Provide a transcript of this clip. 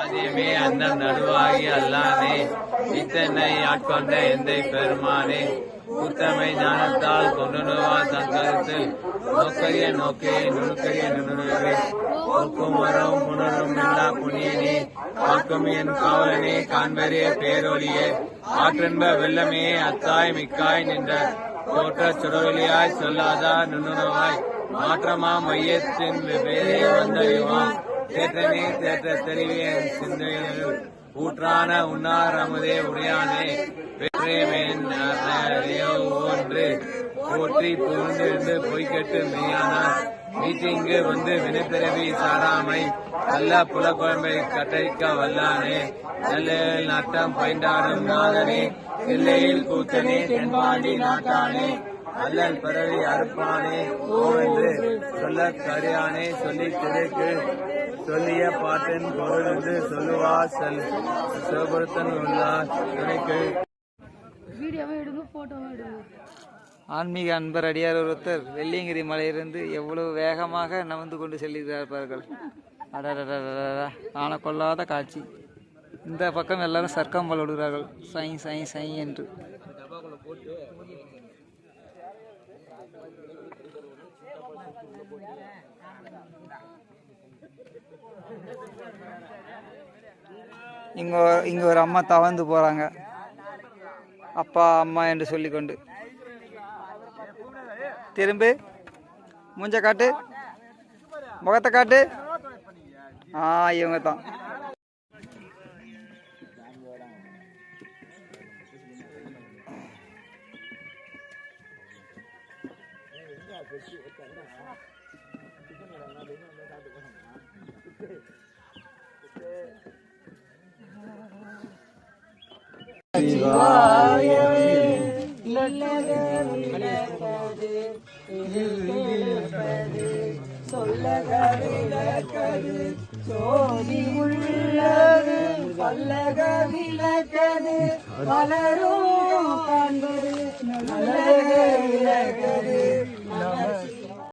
ஆதியமே அந்த நடுவாகி அல்லானே இத்தனை ஆட்கொண்ட எந்தை பெருமானே உத்தமை ஞானத்தால் கொண்டுவா தங்கத்தில் நோக்கரிய நோக்கே நுணுக்கரிய நுணுவே ஒக்கும் வரும் புணரும் இல்லா புண்ணியனே காக்கும் என் காவலனே காண்பரிய பேரொழியே. ஆற்றென்ப வெள்ளமே அத்தாய் மிக்காய் நின்ற தோற்ற சுடவெளியாய் சொல்லாதா நுண்ணுணவாய். மாற்றமா மையத்தின் வெவ்வேறே வந்தறிவான் தேற்றனே தேற்ற தெரிவியன் சிந்தையில் ஊற்றான உன்னார் அமுதே உடையானே வெற்றேமேன் ஒன்று. போற்றி புகழ்ந்திருந்து பொய்கட்டு மெய்யானார். மீட்டிங்கு வந்து வினைப்பிறவி சாராமை. நல்ல புலக்குழம்பை கட்டழிக்க வல்லானே. நல்ல நட்டம் பயின்றாடும் நாதனே. எல்லையில் கூத்தனே தென்பாண்டி நாட்டானே. அல்லல் பிறவி அறுப்பானே. ஓவென்று சொல்ல கரியானே. சொல்லி கிடைக்கு சொல்லிய பாட்டின் பொருள் என்று சொல்லுவா செல் சிவபுரத்தன் உள்ளார் துணைக்கு ஆன்மீக அன்பர் அடியார் ஒருத்தர் வெள்ளியங்கிரி மலையிலிருந்து எவ்வளவு வேகமாக நகர்ந்து கொண்டு செல்கிறார்கள் அடடடடடா காண கொள்ளாத காட்சி இந்த பக்கம் எல்லாரும் சர்க்கம்பல் விடுகிறார்கள் சை சை சை என்று இங்கே இங்கே ஒரு அம்மா தவழ்ந்து போகிறாங்க அப்பா அம்மா என்று சொல்லிக்கொண்டு. திரும்பி. மூஞ்ச காட்டு. முகத்தை காட்டு. ஆ இவங்க தான். ஜோதி உள்ளது பல்லக பலரும் காண்பது நல்லது